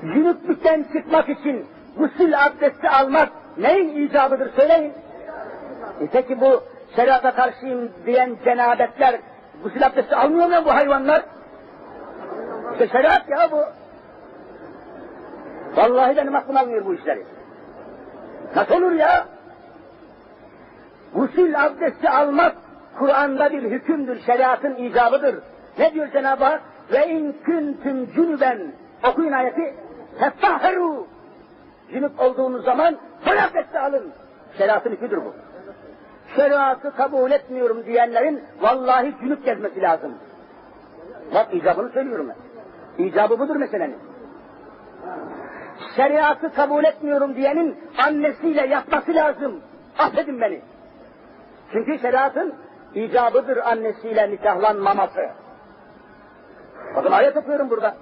Cünüplükten çıkmak için gusül abdesti almak neyin icabıdır söyleyin. E peki bu şeriata karşıyım diyen cenabetler gusül abdesti almıyor mu bu hayvanlar? İşte şeriat ya bu. Vallahi benim aklım almıyor bu işleri. Nasıl olur ya? Gusül abdesti almak Kur'an'da bir hükümdür, şeriatın icabıdır. Ne diyor Cenab-ı Hak? Ve in kuntum cünüben okuyun ayeti. Fettahheru Cünüp olduğunuz zaman abdesti alın. Şeriatın hüküdür bu. Şeriatı kabul etmiyorum diyenlerin vallahi cünüp gezmesi lazım. Bak icabını söylüyorum ben. İcabı budur meselenin. Şeriatı kabul etmiyorum diyenin annesiyle yatması lazım. Affedin beni. Çünkü şeriatın icabıdır annesiyle nikahlanmaması. Bakın ayet okuyorum burada.